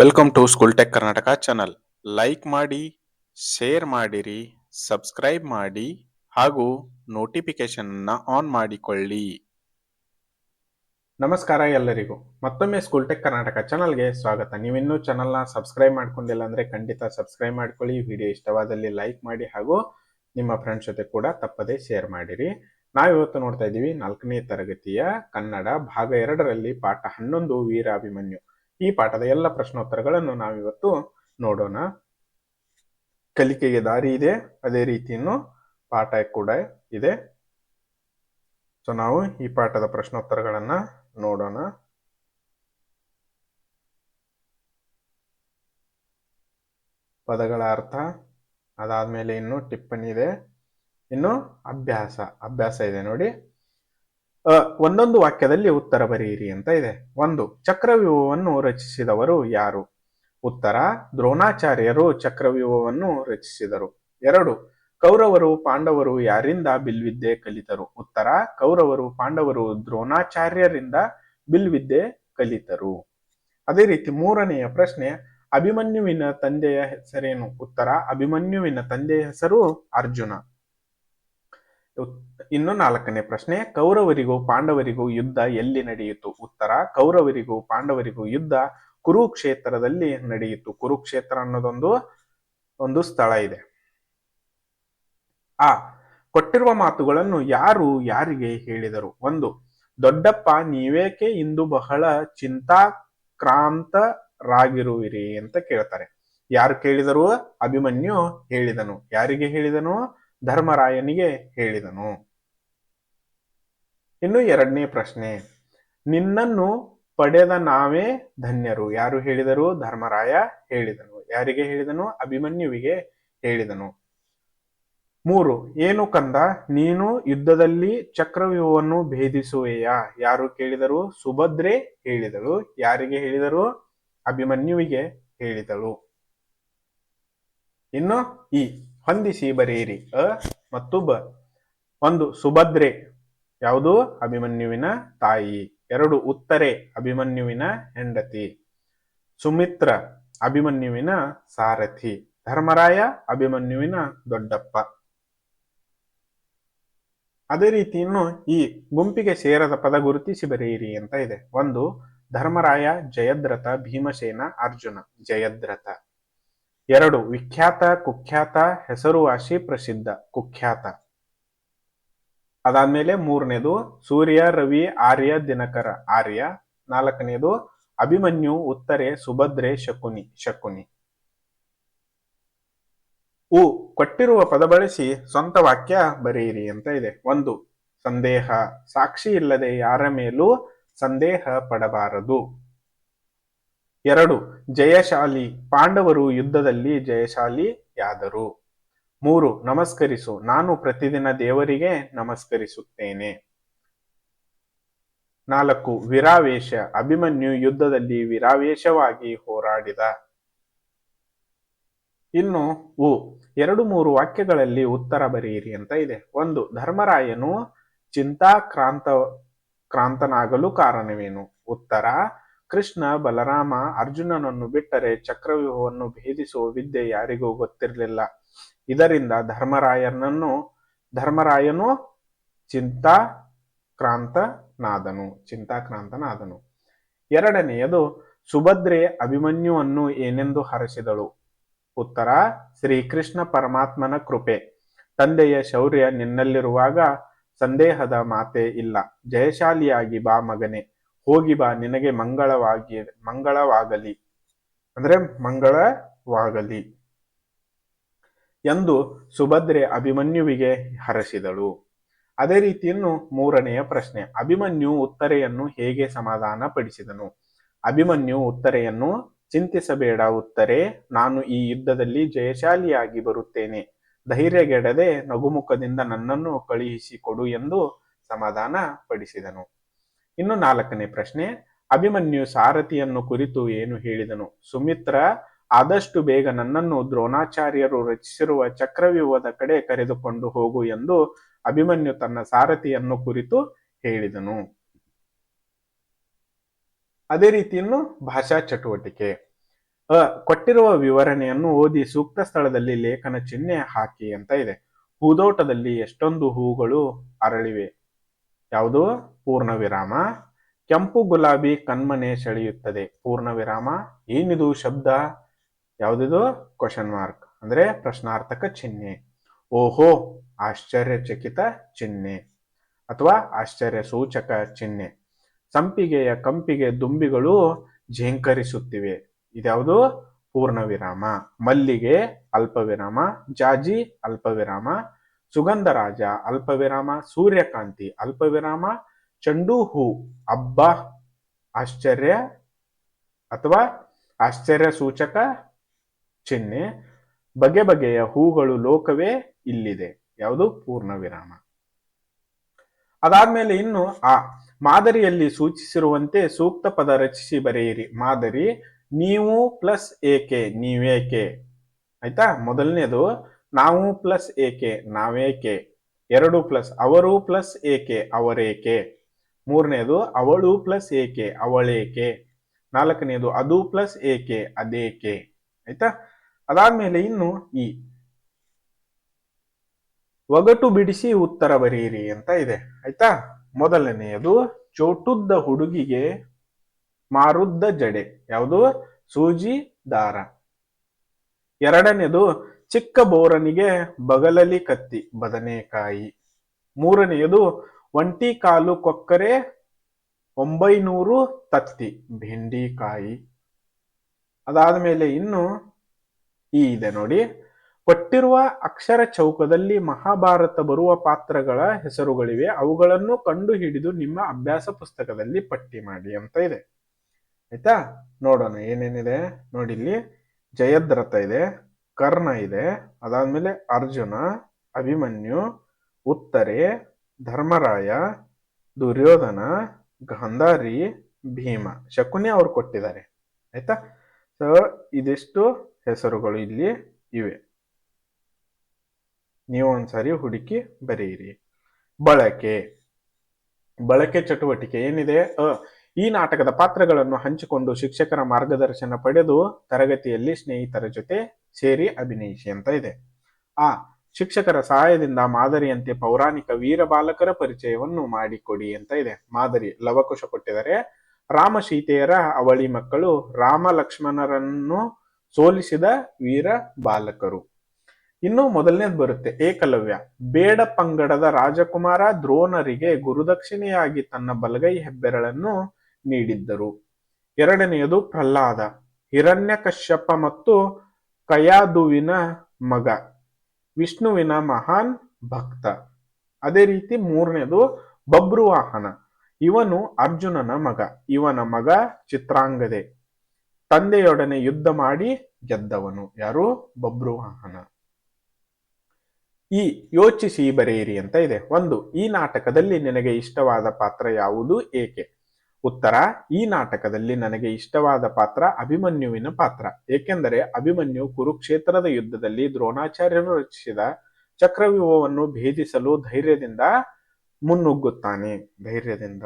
Welcome to school tech Karnataka channel like ಮಾಡಿ share ಮಾಡಿರಿ subscribe ಮಾಡಿ, ಹಾಗೂ ನೋಟಿಫಿಕೇಶನ್ ಆನ್ ಮಾಡಿಕೊಳ್ಳಿ. ನಮಸ್ಕಾರ ಎಲ್ಲರಿಗೂ. ಮತ್ತೊಮ್ಮೆ ಸ್ಕೂಲ್ ಟೆಕ್ ಕರ್ನಾಟಕ ಚಾನಲ್ಗೆ ಸ್ವಾಗತ. ನೀವಿನ್ನೂ ಚಾನಲ್ನ ಸಬ್ಸ್ಕ್ರೈಬ್ ಮಾಡ್ಕೊಂಡಿಲ್ಲ ಅಂದ್ರೆ ಖಂಡಿತ ಸಬ್ಸ್ಕ್ರೈಬ್ ಮಾಡ್ಕೊಳ್ಳಿ. ವಿಡಿಯೋ ಇಷ್ಟವಾದಲ್ಲಿ ಲೈಕ್ ಮಾಡಿ ಹಾಗೂ ನಿಮ್ಮ ಫ್ರೆಂಡ್ಸ್ ಜೊತೆ ಕೂಡ ತಪ್ಪದೆ ಶೇರ್ ಮಾಡಿರಿ. ನಾವಿವತ್ತು ನೋಡ್ತಾ ಇದ್ದೀವಿ ನಾಲ್ಕನೇ ತರಗತಿಯ ಕನ್ನಡ ಭಾಗ ಎರಡರಲ್ಲಿ ಪಾಠ ಹನ್ನೊಂದು ವೀರಾಭಿಮನ್ಯು. ಈ ಪಾಠದ ಎಲ್ಲ ಪ್ರಶ್ನೋತ್ತರಗಳನ್ನು ನಾವಿವತ್ತು ನೋಡೋಣ. ಕಲಿಕೆಗೆ ದಾರಿ ಇದೆ, ಅದೇ ರೀತಿಯನ್ನು ಪಾಠ ಕೂಡ ಇದೆ. ಸೊ ನಾವು ಈ ಪಾಠದ ಪ್ರಶ್ನೋತ್ತರಗಳನ್ನ ನೋಡೋಣ. ಪದಗಳ ಅರ್ಥ, ಅದಾದ್ಮೇಲೆ ಇನ್ನು ಟಿಪ್ಪಣಿ ಇದೆ. ಇನ್ನು ಅಭ್ಯಾಸ ಅಭ್ಯಾಸ ಇದೆ ನೋಡಿ. ಒಂದೊಂದು ವಾಕ್ಯದಲ್ಲಿ ಉತ್ತರ ಬರೆಯಿರಿ ಅಂತ ಇದೆ. ಒಂದು, ಚಕ್ರವ್ಯೂಹವನ್ನು ರಚಿಸಿದವರು ಯಾರು? ಉತ್ತರ, ದ್ರೋಣಾಚಾರ್ಯರು ಚಕ್ರವ್ಯೂಹವನ್ನು ರಚಿಸಿದರು. ಎರಡು, ಕೌರವರು ಪಾಂಡವರು ಯಾರಿಂದ ಬಿಲ್ವಿದ್ಯೆ ಕಲಿತರು? ಉತ್ತರ, ಕೌರವರು ಪಾಂಡವರು ದ್ರೋಣಾಚಾರ್ಯರಿಂದ ಬಿಲ್ವಿದ್ಯೆ ಕಲಿತರು. ಅದೇ ರೀತಿ ಮೂರನೆಯ ಪ್ರಶ್ನೆ, ಅಭಿಮನ್ಯುವಿನ ತಂದೆಯ ಹೆಸರೇನು? ಉತ್ತರ, ಅಭಿಮನ್ಯುವಿನ ತಂದೆಯ ಹೆಸರು ಅರ್ಜುನ. ಇನ್ನು ನಾಲ್ಕನೇ ಪ್ರಶ್ನೆ, ಕೌರವರಿಗೂ ಪಾಂಡವರಿಗೂ ಯುದ್ಧ ಎಲ್ಲಿ ನಡೆಯಿತು? ಉತ್ತರ, ಕೌರವರಿಗೂ ಪಾಂಡವರಿಗೂ ಯುದ್ಧ ಕುರುಕ್ಷೇತ್ರದಲ್ಲಿ ನಡೆಯಿತು. ಕುರುಕ್ಷೇತ್ರ ಅನ್ನೋದೊಂದು, ಒಂದು ಸ್ಥಳ ಇದೆ. ಆ, ಕೊಟ್ಟಿರುವ ಮಾತುಗಳನ್ನು ಯಾರು ಯಾರಿಗೆ ಹೇಳಿದರು? ಒಂದು, ದೊಡ್ಡಪ್ಪ, ನೀವೇಕೆ ಇಂದು ಬಹಳ ಚಿಂತಾಕ್ರಾಂತರಾಗಿರುವಿರಿ ಅಂತ ಕೇಳ್ತಾರೆ. ಯಾರು ಕೇಳಿದರು? ಅಭಿಮನ್ಯು ಹೇಳಿದನು. ಯಾರಿಗೆ ಹೇಳಿದನು? ಧರ್ಮರಾಯನಿಗೆ ಹೇಳಿದನು. ಇನ್ನು ಎರಡನೇ ಪ್ರಶ್ನೆ, ನಿನ್ನನ್ನು ಪಡೆದ ನಾವೇ ಧನ್ಯರು. ಯಾರು ಹೇಳಿದರು? ಧರ್ಮರಾಯ ಹೇಳಿದನು. ಯಾರಿಗೆ ಹೇಳಿದನು? ಅಭಿಮನ್ಯುವಿಗೆ ಹೇಳಿದನು. ಮೂರು, ಏನು ಕಂದ? ನೀನು ಯುದ್ಧದಲ್ಲಿ ಚಕ್ರವ್ಯೂಹವನ್ನು ಭೇದಿಸುವೆಯಾ? ಯಾರು ಕೇಳಿದರು? ಸುಭದ್ರೆ ಹೇಳಿದಳು. ಯಾರಿಗೆ ಹೇಳಿದರು? ಅಭಿಮನ್ಯುವಿಗೆ ಹೇಳಿದಳು. ಇನ್ನು ಈ ಹೊಂದಿಸಿ ಬರೆಯಿರಿ. ಅ ಮತ್ತು ಬ. ಒಂದು ಸುಭದ್ರೆ, ಯಾವುದು? ಅಭಿಮನ್ಯುವಿನ ತಾಯಿ. ಎರಡು ಉತ್ತರೆ, ಅಭಿಮನ್ಯುವಿನ ಹೆಂಡತಿ. ಸುಮಿತ್ರ, ಅಭಿಮನ್ಯುವಿನ ಸಾರಥಿ. ಧರ್ಮರಾಯ, ಅಭಿಮನ್ಯುವಿನ ದೊಡ್ಡಪ್ಪ. ಅದೇ ರೀತಿ ಇನ್ನು ಈ ಗುಂಪಿಗೆ ಸೇರದ ಪದ ಗುರುತಿಸಿ ಬರೆಯಿರಿ ಅಂತ ಇದೆ. ಒಂದು, ಧರ್ಮರಾಯ, ಜಯದ್ರಥ, ಭೀಮಸೇನ, ಅರ್ಜುನ. ಜಯದ್ರಥ. ಎರಡು, ವಿಖ್ಯಾತ, ಕುಖ್ಯಾತ ಹೆಸರುವಾಸಿ ಪ್ರಸಿದ್ಧ, ಕುಖ್ಯಾತ. ಅದಾದ್ಮೇಲೆ ಮೂರನೇದು, ಸೂರ್ಯ, ರವಿ, ಆರ್ಯ, ದಿನಕರ, ಆರ್ಯ. ನಾಲ್ಕನೇದು, ಅಭಿಮನ್ಯು, ಉತ್ತರೆ, ಸುಭದ್ರೆ, ಶಕುನಿ ಶಕುನಿ. ಉ, ಕೊಟ್ಟಿರುವ ಪದ ಬಳಸಿ ಸ್ವಂತ ವಾಕ್ಯ ಬರೆಯಿರಿ ಅಂತ ಇದೆ. ಒಂದು, ಸಂದೇಹ, ಸಾಕ್ಷಿ ಇಲ್ಲದೆ ಯಾರ ಮೇಲೂ ಸಂದೇಹ ಪಡಬಾರದು. ಎರಡು, ಜಯಶಾಲಿ ಪಾಂಡವರು ಯುದ್ಧದಲ್ಲಿ ಜಯಶಾಲಿಯಾದರು. ಮೂರು, ನಮಸ್ಕರಿಸು, ನಾನು ಪ್ರತಿದಿನ ದೇವರಿಗೆ ನಮಸ್ಕರಿಸುತ್ತೇನೆ. ನಾಲ್ಕು, ವಿರಾವೇಶ, ಅಭಿಮನ್ಯು ಯುದ್ಧದಲ್ಲಿ ವಿರಾವೇಶವಾಗಿ ಹೋರಾಡಿದ. ಇನ್ನು, ಉ, ಎರಡು ಮೂರು ವಾಕ್ಯಗಳಲ್ಲಿ ಉತ್ತರ ಬರೆಯಿರಿ ಅಂತ ಇದೆ. ಒಂದು, ಧರ್ಮರಾಯನು ಚಿಂತಾಕ್ರಾಂತ, ಕ್ರಾಂತನಾಗಲು ಕಾರಣವೇನು? ಉತ್ತರ ಕೃಷ್ಣ, ಬಲರಾಮ, ಅರ್ಜುನನನ್ನು ಬಿಟ್ಟರೆ ಚಕ್ರವ್ಯೂಹವನ್ನು ಭೇದಿಸುವ ವಿದ್ಯೆ ಯಾರಿಗೂ ಗೊತ್ತಿರಲಿಲ್ಲ. ಇದರಿಂದ ಧರ್ಮರಾಯನನ್ನು, ಧರ್ಮರಾಯನು ಚಿಂತಾಕ್ರಾಂತನಾದನು ಚಿಂತಾಕ್ರಾಂತನಾದನು. ಎರಡನೆಯದು, ಸುಭದ್ರೆ ಅಭಿಮನ್ಯುವನ್ನು ಏನೆಂದು ಹರಸಿದಳು? ಉತ್ತರ, ಶ್ರೀಕೃಷ್ಣ ಪರಮಾತ್ಮನ ಕೃಪೆ. ತಂದೆಯ ಶೌರ್ಯ ನಿನ್ನಲ್ಲಿರುವಾಗ ಸಂದೇಹದ ಮಾತೇ ಇಲ್ಲ. ಜಯಶಾಲಿಯಾಗಿ ಬಾ ಮಗನೇ. ಹೋಗಿ ಬಾ, ನಿನಗೆ ಮಂಗಳವಾಗಿ, ಮಂಗಳವಾಗಲಿ. ಅಂದ್ರೆ ಮಂಗಳವಾಗಲಿ ಎಂದು ಸುಭದ್ರೆ ಅಭಿಮನ್ಯುವಿಗೆ ಹರಸಿದಳು. ಅದೇ ರೀತಿಯನ್ನು ಮೂರನೆಯ ಪ್ರಶ್ನೆ, ಅಭಿಮನ್ಯು ಉತ್ತರೆಯನ್ನು ಹೇಗೆ ಸಮಾಧಾನ ಪಡಿಸಿದನು ಅಭಿಮನ್ಯು ಉತ್ತರೆಯನ್ನು, ಚಿಂತಿಸಬೇಡ ಉತ್ತರೆ, ನಾನು ಈ ಯುದ್ಧದಲ್ಲಿ ಜಯಶಾಲಿಯಾಗಿ ಬರುತ್ತೇನೆ. ಧೈರ್ಯಗೆಡದೆ ನಗುಮುಖದಿಂದ ನನ್ನನ್ನು ಕಳುಹಿಸಿಕೊಡು ಎಂದು ಸಮಾಧಾನ ಪಡಿಸಿದನು ಇನ್ನು ನಾಲ್ಕನೇ ಪ್ರಶ್ನೆ, ಅಭಿಮನ್ಯು ಸಾರಥಿಯನ್ನು ಕುರಿತು ಏನು ಹೇಳಿದನು? ಸುಮಿತ್ರ, ಆದಷ್ಟು ಬೇಗ ನನ್ನನ್ನು ದ್ರೋಣಾಚಾರ್ಯರು ರಚಿಸಿರುವ ಚಕ್ರವ್ಯೂಹದ ಕಡೆ ಕರೆದುಕೊಂಡು ಹೋಗು ಎಂದು ಅಭಿಮನ್ಯು ತನ್ನ ಸಾರಥಿಯನ್ನು ಕುರಿತು ಹೇಳಿದನು. ಅದೇ ರೀತಿ ಇನ್ನು ಭಾಷಾ ಚಟುವಟಿಕೆ. ಅ, ಕೊಟ್ಟಿರುವ ವಿವರಣೆಯನ್ನು ಓದಿ ಸೂಕ್ತ ಸ್ಥಳದಲ್ಲಿ ಲೇಖನ ಚಿಹ್ನೆ ಹಾಕಿ ಅಂತ ಇದೆ. ಹೂದೋಟದಲ್ಲಿ ಎಷ್ಟೊಂದು ಹೂಗಳು ಅರಳಿವೆ. ಯಾವುದು? ಪೂರ್ಣ ವಿರಾಮ ಕೆಂಪು ಗುಲಾಬಿ ಕಣ್ಮನೆ ಸೆಳೆಯುತ್ತದೆ. ಪೂರ್ಣ ವಿರಾಮ ಏನಿದು ಶಬ್ದ? ಯಾವುದಿದು? ಕ್ವಶನ್ ಮಾರ್ಕ್ ಅಂದ್ರೆ ಪ್ರಶ್ನಾರ್ಥಕ ಚಿಹ್ನೆ. ಓಹೋ, ಆಶ್ಚರ್ಯಚಕಿತ ಚಿಹ್ನೆ. ಅಥವಾ ಆಶ್ಚರ್ಯ ಸೂಚಕ ಚಿಹ್ನೆ. ಸಂಪಿಗೆಯ ಕಂಪಿಗೆ ದುಂಬಿಗಳು ಝೇಂಕರಿಸುತ್ತಿವೆ. ಇದ್ಯಾವುದು? ಪೂರ್ಣ ವಿರಾಮ ಮಲ್ಲಿಗೆ ಅಲ್ಪ ವಿರಾಮ ಜಾಜಿ ಅಲ್ಪ ವಿರಾಮ ಸುಗಂಧರಾಜ, ಅಲ್ಪವಿರಾಮ, ಸೂರ್ಯಕಾಂತಿ, ಅಲ್ಪವಿರಾಮ ಚಂಡು ಹೂ ಹಬ್ಬ ಆಶ್ಚರ್ಯ ಅಥವಾ ಆಶ್ಚರ್ಯ ಸೂಚಕ ಚಿಹ್ನೆ, ಬಗೆ ಬಗೆಯ ಹೂಗಳು ಲೋಕವೇ ಇಲ್ಲಿದೆ. ಯಾವುದು? ಪೂರ್ಣ ವಿರಾಮ ಅದಾದ್ಮೇಲೆ ಇನ್ನು ಆ ಮಾದರಿಯಲ್ಲಿ ಸೂಚಿಸಿರುವಂತೆ ಸೂಕ್ತ ಪದ ರಚಿಸಿ ಬರೆಯಿರಿ. ಮಾದರಿ, ನೀವು ಪ್ಲಸ್ ಏಕೆ, ನೀವೇಕೆ. ಆಯ್ತಾ? ಮೊದಲನೇದು ನಾವು ಪ್ಲಸ್ ಏಕೆ, ನಾವೇಕೆ? ಎರಡು ಪ್ಲಸ್ ಅವರು ಪ್ಲಸ್ ಏಕೆ, ಅವರೇಕೆ? ಮೂರನೇದು ಅವಳು ಪ್ಲಸ್ ಏಕೆ, ಅವಳೇಕೆ? ನಾಲ್ಕನೇದು ಅದು ಪ್ಲಸ್ ಏಕೆ, ಅದೇಕೆ? ಆಯ್ತಾ? ಅದಾದ್ಮೇಲೆ ಇನ್ನು ಈ ಒಗಟು ಬಿಡಿಸಿ ಉತ್ತರ ಬರೀರಿ ಅಂತ ಇದೆ. ಆಯ್ತಾ? ಮೊದಲನೆಯದು ಚೋಟುದ್ದ ಹುಡುಗಿಗೆ ಮಾರುದ್ದ ಜಡೆ. ಯಾವುದು? ಸೂಜಿ ದಾರ ಎರಡನೇದು ಚಿಕ್ಕ ಬೋರನಿಗೆ ಬಗಲಲಿ ಕತ್ತಿ, ಬದನೆಕಾಯಿ. ಮೂರನೆಯದು ಒಂಟಿ ಕಾಲು ಕೊಕ್ಕರೆ, ಒಂಬೈನೂರು ತತ್ತಿ, ಬೆಂಡಿಕಾಯಿ. ಅದಾದ ಮೇಲೆ ಇನ್ನು ಈ ಇದೆ ನೋಡಿ. ಕೊಟ್ಟಿರುವ ಅಕ್ಷರ ಚೌಕದಲ್ಲಿ ಮಹಾಭಾರತ ಬರುವ ಪಾತ್ರಗಳ ಹೆಸರುಗಳಿವೆ. ಅವುಗಳನ್ನು ಕಂಡು ಹಿಡಿದು ನಿಮ್ಮ ಅಭ್ಯಾಸ ಪುಸ್ತಕದಲ್ಲಿ ಪಟ್ಟಿ ಮಾಡಿ ಅಂತ ಇದೆ. ಆಯ್ತಾ? ನೋಡೋಣ ಏನೇನಿದೆ. ನೋಡಿ ಇಲ್ಲಿ ಜಯದ್ರಥ ಇದೆ. ಕರ್ಣ ಇದೆ, ಅದಾದ್ಮೇಲೆ ಅರ್ಜುನ, ಅಭಿಮನ್ಯು, ಉತ್ತರೆ, ಧರ್ಮರಾಯ, ದುರ್ಯೋಧನ, ಗಾಂಧಾರಿ, ಭೀಮ. ಶಕುನಿ ಅವ್ರು ಕೊಟ್ಟಿದ್ದಾರೆ, ಆಯ್ತಾ? ಸೊ ಇದಿಷ್ಟು ಹೆಸರುಗಳು ಇಲ್ಲಿ ಇವೆ. ನೀವು ಒಂದ್ಸರಿ ಹುಡುಕಿ ಬರೆಯಿರಿ ಬಳಕೆ. ಬಳಕೆ ಚಟುವಟಿಕೆ ಏನಿದೆ? ಈ ನಾಟಕದ ಪಾತ್ರಗಳನ್ನು ಹಂಚಿಕೊಂಡು ಶಿಕ್ಷಕರ ಮಾರ್ಗದರ್ಶನ ಪಡೆದು ತರಗತಿಯಲ್ಲಿ ಸ್ನೇಹಿತರ ಜೊತೆ ಸೇರಿ ಅಭಿನಯಿಸಿ ಅಂತ ಇದೆ ಆ ಶಿಕ್ಷಕರ ಸಹಾಯದಿಂದ ಮಾದರಿಯಂತೆ ಪೌರಾಣಿಕ ವೀರ ಬಾಲಕರ ಪರಿಚಯವನ್ನು ಮಾಡಿಕೊಡಿ ಅಂತ ಇದೆ ಮಾದರಿ ಲವಕುಶ ಕೊಟ್ಟಿದ್ದಾರೆ. ರಾಮ ಸೀತೆಯರ ಅವಳಿ ಮಕ್ಕಳು ರಾಮ ಲಕ್ಷ್ಮಣರನ್ನು ಸೋಲಿಸಿದ ವೀರ ಬಾಲಕರು. ಇನ್ನು ಮೊದಲನೇದು ಬರುತ್ತೆ ಏಕಲವ್ಯ. ಬೇಡ ಪಂಗಡದ ರಾಜಕುಮಾರ ದ್ರೋಣರಿಗೆ ಗುರುದಕ್ಷಿಣೆಯಾಗಿ ತನ್ನ ಬಲಗೈ ಹೆಬ್ಬೆರಳನ್ನು ನೀಡಿದ್ದರು. ಎರಡನೆಯದು ಪ್ರಹ್ಲಾದ. ಹಿರಣ್ಯಕಶ್ಯಪ ಮತ್ತು ಕಯಾದುವಿನ ಮಗ. ವಿಷ್ಣುವಿನ ಮಹಾನ್ ಭಕ್ತ. ಅದೇ ರೀತಿ ಮೂರನೇದು ಬಬ್ರುವಾಹನ. ಇವನು ಅರ್ಜುನನ ಮಗ. ಇವನ ಮಗ ಚಿತ್ರಾಂಗದೆ. ತಂದೆಯೊಡನೆ ಯುದ್ಧ ಮಾಡಿ ಗೆದ್ದವನು. ಯಾರು? ಬಬ್ರುವಾಹನ. ಈ ಯೋಚಿಸಿ ಬರೆಯಿರಿ ಅಂತ ಇದೆ. ಒಂದು, ಈ ನಾಟಕದಲ್ಲಿ ನಿನಗೆ ಇಷ್ಟವಾದ ಪಾತ್ರ ಯಾವುದು? ಏಕೆ? ಉತ್ತರ, ಈ ನಾಟಕದಲ್ಲಿ ನನಗೆ ಇಷ್ಟವಾದ ಪಾತ್ರ ಅಭಿಮನ್ಯುವಿನ ಪಾತ್ರ. ಏಕೆಂದರೆ ಅಭಿಮನ್ಯು ಕುರುಕ್ಷೇತ್ರದ ಯುದ್ಧದಲ್ಲಿ ದ್ರೋಣಾಚಾರ್ಯರು ರಚಿಸಿದ ಚಕ್ರವ್ಯೂಹವನ್ನು ಭೇದಿಸಲು ಧೈರ್ಯದಿಂದ ಮುನ್ನುಗ್ಗುತ್ತಾನೆ. ಧೈರ್ಯದಿಂದ.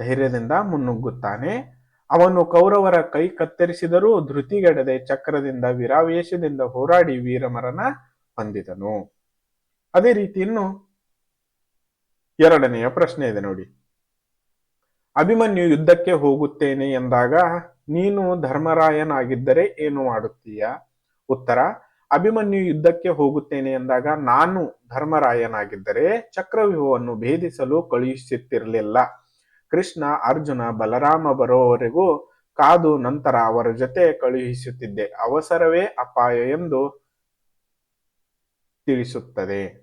ಧೈರ್ಯದಿಂದ ಮುನ್ನುಗ್ಗುತ್ತಾನೆ. ಅವನು ಕೌರವರ ಕೈ ಕತ್ತರಿಸಿದರೂ ಧೃತಿಗೆಡದೆ ಚಕ್ರದಿಂದ ವಿರಾವೇಶದಿಂದ ಹೋರಾಡಿ ವೀರಮರನ ಹೊಂದಿದನು. ಅದೇ ರೀತಿ ಇನ್ನು ಎರಡನೆಯ ಪ್ರಶ್ನೆ ಇದೆ ನೋಡಿ. ಅಭಿಮನ್ಯು ಯುದ್ಧಕ್ಕೆ ಹೋಗುತ್ತೇನೆ ಎಂದಾಗ ನೀನು ಧರ್ಮರಾಯನಾಗಿದ್ದರೆ ಏನು ಮಾಡುತ್ತೀಯ? ಉತ್ತರ, ಅಭಿಮನ್ಯು ಯುದ್ಧಕ್ಕೆ ಹೋಗುತ್ತೇನೆ ಎಂದಾಗ ನಾನು ಧರ್ಮರಾಯನಾಗಿದ್ದರೆ ಚಕ್ರವ್ಯೂಹವನ್ನು ಭೇದಿಸಲು ಕಳುಹಿಸುತ್ತಿರಲಿಲ್ಲ. ಕೃಷ್ಣ, ಅರ್ಜುನ, ಬಲರಾಮ ಬರೋವರೆಗೂ ಕಾದು ನಂತರ ಅವರ ಜೊತೆ ಕಳುಹಿಸುತ್ತಿದ್ದೆ. ಅವಸರವೇ ಅಪಾಯ ಎಂದು ತಿಳಿಸುತ್ತದೆ.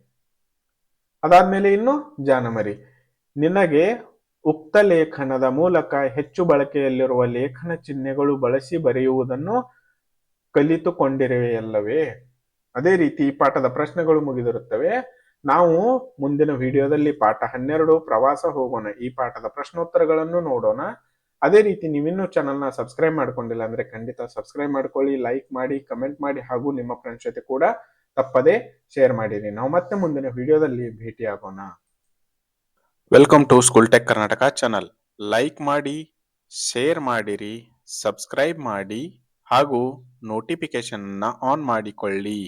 ಅದಾದ್ಮೇಲೆ ಇನ್ನು ಜಾನಮರಿ. ನಿನಗೆ ಉಕ್ತ ಲೇಖನದ ಮೂಲಕ ಹೆಚ್ಚು ಬಳಕೆಯಲ್ಲಿರುವ ಲೇಖನ ಚಿಹ್ನೆಗಳು ಬಳಸಿ ಬರೆಯುವುದನ್ನು ಕಲಿತುಕೊಂಡಿರುವೆಯಲ್ಲವೇ? ಅದೇ ರೀತಿ ಈ ಪಾಠದ ಪ್ರಶ್ನೆಗಳು ಮುಗಿದಿರುತ್ತವೆ. ನಾವು ಮುಂದಿನ ವಿಡಿಯೋದಲ್ಲಿ ಪಾಠ ಹನ್ನೆರಡು, ಪ್ರವಾಸ ಹೋಗೋಣ, ಈ ಪಾಠದ ಪ್ರಶ್ನೋತ್ತರಗಳನ್ನು ನೋಡೋಣ. ಅದೇ ರೀತಿ ನೀವಿನ್ನೂ ಚಾನಲ್ನ ಸಬ್ಸ್ಕ್ರೈಬ್ ಮಾಡ್ಕೊಂಡಿಲ್ಲ ಅಂದ್ರೆ ಖಂಡಿತ ಸಬ್ಸ್ಕ್ರೈಬ್ ಮಾಡ್ಕೊಳ್ಳಿ, ಲೈಕ್ ಮಾಡಿ, ಕಮೆಂಟ್ ಮಾಡಿ ಹಾಗೂ ನಿಮ್ಮ ಫ್ರೆಂಡ್ಸ್ ಜೊತೆ ಕೂಡ ತಪ್ಪದೆ ಶೇರ್ ಮಾಡಿರಿ. ನಾವು ಮತ್ತೆ ಮುಂದಿನ ವಿಡಿಯೋದಲ್ಲಿ ಭೇಟಿಯಾಗೋಣ. Welcome to school tech Karnataka channel like ಮಾಡಿ ಶೇರ್ ಮಾಡಿರಿ ಸಬ್ಸ್ಕ್ರೈಬ್ ಮಾಡಿ ಹಾಗೂ ನೋಟಿಫಿಕೇಶನ್ ಆನ್ ಮಾಡಿಕೊಳ್ಳಿ.